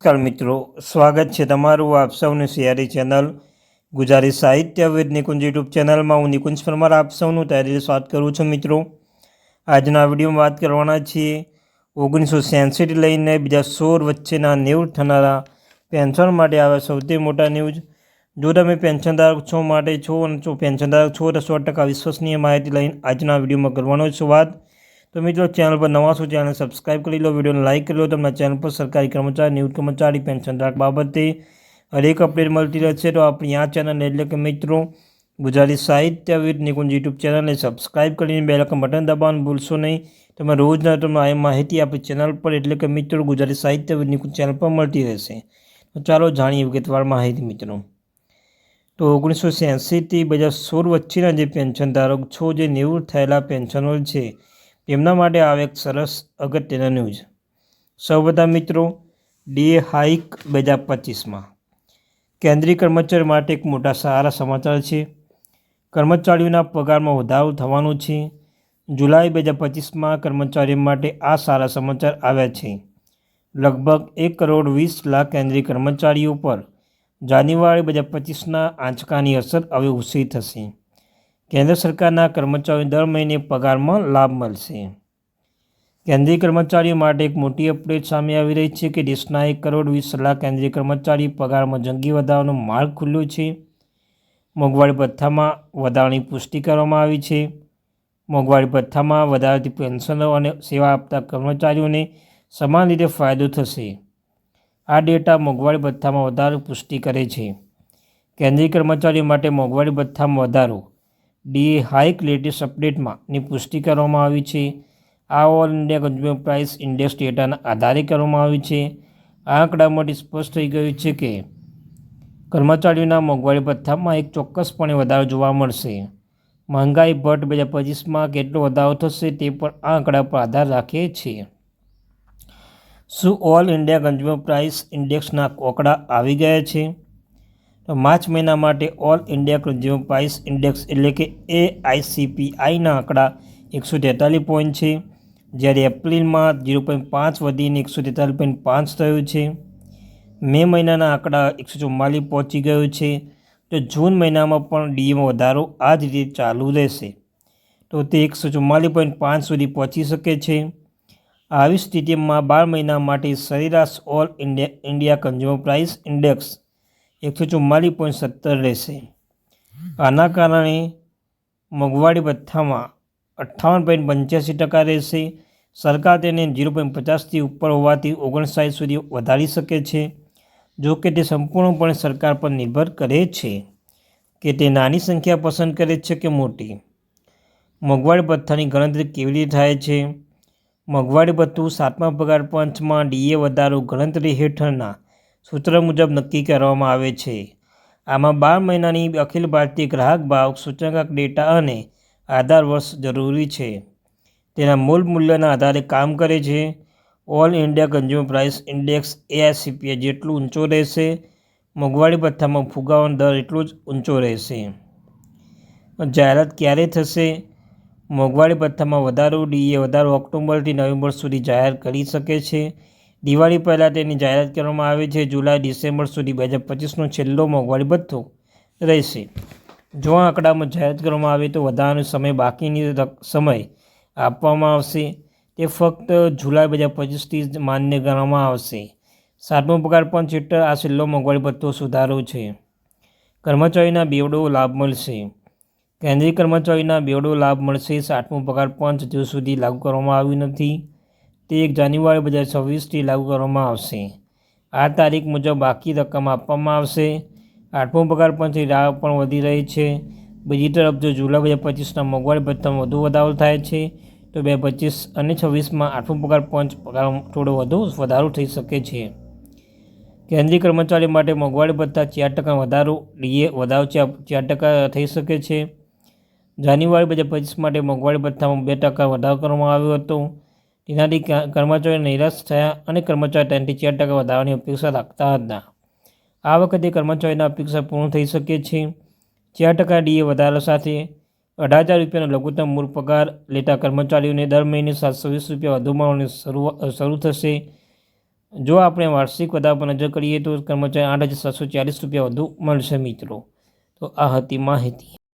નમસ્કાર મિત્રો, સ્વાગત છે તમારું આપ સૌની સિયારી ચેનલ ગુજરાતી સાહિત્ય વિદ નિકુંજ યુટ્યુબ ચેનલમાં. હું નિકુંજ પરમાર, આપ સૌનું તૈયારી સ્વાગત કરું છું મિત્રો. આજના વિડીયોમાં વાત કરવાના છીએ ઓગણીસો છ્યાસીથી લઈને બીજા સોળ વચ્ચેના ન્યૂઝ થનારા પેન્શન માટે આવે સૌથી મોટા ન્યૂઝ. જો તમે પેન્શનધારક છો માટે છો અને જો પેન્શનધારક છો તો સો ટકા વિશ્વસનીય માહિતી લઈને આજના વિડીયોમાં કરવાનો છું વાત. તો મિત્રો ચેનલ પર નવા છો ચેનલ સબસ્ક્રાઇબ કરી લો, વિડીયોને લાઇક કરી લો તમને ચેનલ પર સરકારી કર્મચારી નિવૃત્ત કર્મચારી પેન્શનધારક બાબતે હરેક અપડેટ મળતી રહેશે. તો આપણી આ ચેનલ એટલે કે મિત્રો, ગુજરાતી સાહિત્ય વિદ નિકુંજ યુટ્યુબ ચેનલને સબસ્ક્રાઈબ કરીને બે લખન બટન દબાવવાનું ભૂલશો નહીં. તમે રોજના તમને આ માહિતી આપણી ચેનલ પર, એટલે કે મિત્રો, ગુજરાતી સાહિત્ય વિદ નિકુંજ ચેનલ પર મળતી રહેશે. ચાલો જાણીએ વિગતવાર માહિતી, મિત્રો. તો ઓગણીસો છ્યાસીથી બે હજાર સોળ વચ્ચેના જે પેન્શન ધારક છો, જે નિવૃત્ત થયેલા પેન્શનર છે તેમના માટે આવે એક સરસ અગત્યના ન્યૂઝ સૌ બધા મિત્રો ડીએ હાઇક બે હજાર પચીસમાં. કેન્દ્રીય કર્મચારી માટે એક મોટા સારા સમાચાર છે. કર્મચારીઓના પગારમાં વધારો થવાનો છે. જુલાઈ બે હજાર પચીસમાં કર્મચારીઓ માટે આ સારા સમાચાર આવ્યા છે. લગભગ એક કરોડ વીસ લાખ કેન્દ્રીય કર્મચારીઓ પર જાન્યુઆરી બે હજાર પચીસના આંચકાની અસર હવે ઓછી થશે. કેન્દ્ર સરકારના કર્મચારીઓ દર મહિને પગારમાં લાભ મળશે. કેન્દ્રીય કર્મચારીઓ માટે એક મોટી અપડેટ સામે આવી રહી છે કે દેશના એક કરોડ વીસ લાખ કેન્દ્રીય કર્મચારી પગારમાં જંગી વધારાનો માર્ગ ખુલ્લો છે. મોંઘવારી ભથ્થામાં વધારાની પુષ્ટિ કરવામાં આવી છે. મોંઘવારી ભથ્થામાં વધારાથી પેન્શનો અને સેવા આપતા કર્મચારીઓને સમાન રીતે ફાયદો થશે. આ ડેટા મોંઘવારી ભથ્થામાં વધારો પુષ્ટિ કરે છે. કેન્દ્રીય કર્મચારીઓ માટે મોંઘવારી ભથ્થામાં વધારો ડીએ હાઇક લેટેસ્ટ અપડેટમાં ની પુષ્ટિ કરવામાં આવી છે. આ all India consumer price index ડેટાના આધારે કરવામાં આવી છે. આ આંકડામાંથી સ્પષ્ટ થઈ ગયું છે કે કર્મચારીઓના મોંઘવારી ભથ્થામાં એક ચોક્કસપણે વધારો જોવા મળશે. મહંગાઈ ભટ્ટ બે હજાર પચીસમાં કેટલો વધારો થશે તે પણ આ આંકડા પર આધાર રાખે છે. શું ઓલ ઇન્ડિયા કન્ઝ્યુમર પ્રાઇસ ઇન્ડેક્સના આંકડા આવી ગયા છે? તો માર્ચ મહિના માટે all India consumer price index એટલે કે એ આઈસીપીઆઈના આંકડા એકસો તેતાલીસ પોઈન્ટ છે. જ્યારે એપ્રિલમાં ઝીરો પોઈન્ટ પાંચ વધીને એકસો તેતાલીસ પોઈન્ટ પાંચ થયું છે. મે મહિનાના આંકડા એકસો ચુમ્માલીસ પહોંચી ગયો છે. તો જૂન મહિનામાં પણ ડીએમાં વધારો આ જ રીતે ચાલુ રહેશે. તો તે એકસો ચુમ્માલીસ પોઈન્ટ પાંચ સુધી પહોંચી શકે છે. આવી સ્થિતિમાં બાર મહિના માટે સરેરાશ all India India consumer price index એકસો ચુમ્માલીસ પોઈન્ટ સત્તર રહેશે. આના કારણે મોંઘવારી ભથ્થામાં અઠ્ઠાવન પોઈન્ટ પંચ્યાસી ટકા રહેશે. સરકાર તેને ઝીરો પોઈન્ટ પચાસથી ઉપર હોવાથી ઓગણસાઠ સુધી વધારી શકે છે. જો કે તે સંપૂર્ણપણે સરકાર પર નિર્ભર કરે છે કે તે નાની સંખ્યા પસંદ કરે છે કે મોટી. મોંઘવારી ભથ્થાની ગણતરી કેવી રીતે થાય છે? મોંઘવારી ભથ્થું સાતમા પગાર પંચમાં ડીએ વધારો ગણતરી હેઠળના સૂત્ર મુજબ નક્કી કરવામાં આવે છે. આમાં બાર મહિનાની અખિલ ભારતીય ગ્રાહક ભાવ સૂચકાંક ડેટા અને આધાર વર્ષ જરૂરી છે. તેના મૂળ મૂલ્યના આધારે કામ કરે છે. All India consumer price index એઆઈસીપીએ જેટલું ઊંચો રહેશે, મોંઘવારી ભથ્થામાં ફુગાવાનો દર એટલો જ ઊંચો રહેશે. જાહેરાત ક્યારે થશે? મોંઘવારી ભથ્થામાં વધારો, ડીએ વધારો ઓક્ટોબરથી નવેમ્બર સુધી જાહેર કરી શકે છે. દિવાળી પહેલાં તેની જાહેરાત કરવામાં આવે છે. જુલાઈ, ડિસેમ્બર સુધી બે હજાર પચીસનો છેલ્લો મોંઘવારી ભથ્થો રહેશે. જો આંકડામાં જાહેરાત કરવામાં આવે તો વધારાનો સમય બાકીની સમય આપવામાં આવશે. તે ફક્ત જુલાઈ બે હજાર પચીસથી જ માન્ય ગણવામાં આવશે. સાતમો પગાર પંચ હેઠળ આ છેલ્લો મોંઘવારી ભથ્થો સુધારો છે. કર્મચારીના બેવડો લાભ મળશે. કેન્દ્રીય કર્મચારીના બેવડો લાભ મળશે. સાતમો પગાર પંચ હજુ સુધી લાગુ કરવામાં આવ્યું નથી. તે એક જાન્યુઆરી બે હજાર છવ્વીસથી લાગુ કરવામાં આવશે. આ તારીખ મુજબ બાકી રકમ આપવામાં આવશે. આઠમો પગાર પંચની રાહ પણ વધી રહી છે. બીજી તરફ જો જુલાઈ બે હજાર પચીસના મોંઘવારી ભથ્થામાં વધુ વધારો થાય છે, તો બે પચીસ અને છવ્વીસમાં આઠમો પગાર પંચ પગાર થોડો વધુ વધારો થઈ શકે છે. કેન્દ્રીય કર્મચારી માટે મોંઘવારી ભથ્થા ચાર ટકા વધારો ડીએ વધારો ચાર ટકા થઈ શકે છે. જાન્યુઆરી બે હજાર પચીસ માટે મોંઘવારી ભથ્થામાં બે ટકા વધારો કરવામાં આવ્યો હતો. તેનાથી કર્મચારીઓ નિરાશ થયા અને કર્મચારી ત્રણથી ચાર ટકા વધારવાની અપેક્ષા રાખતા હતા. આ વખતે કર્મચારીના અપેક્ષા પૂર્ણ થઈ શકે છે. ચાર ટકા ડીએ વધારા સાથે અઢાર હજાર રૂપિયાનો લઘુત્તમ મૂળ પગાર લેતા કર્મચારીઓને દર મહિને સાતસો વીસ રૂપિયા વધુ મળવાની શરૂ શરૂ થશે. જો આપણે વાર્ષિક વધારા પર નજર કરીએ તો કર્મચારી આઠ હજાર સાતસો ચાલીસ રૂપિયા વધુ મળશે મિત્રો. તો આ હતી માહિતી.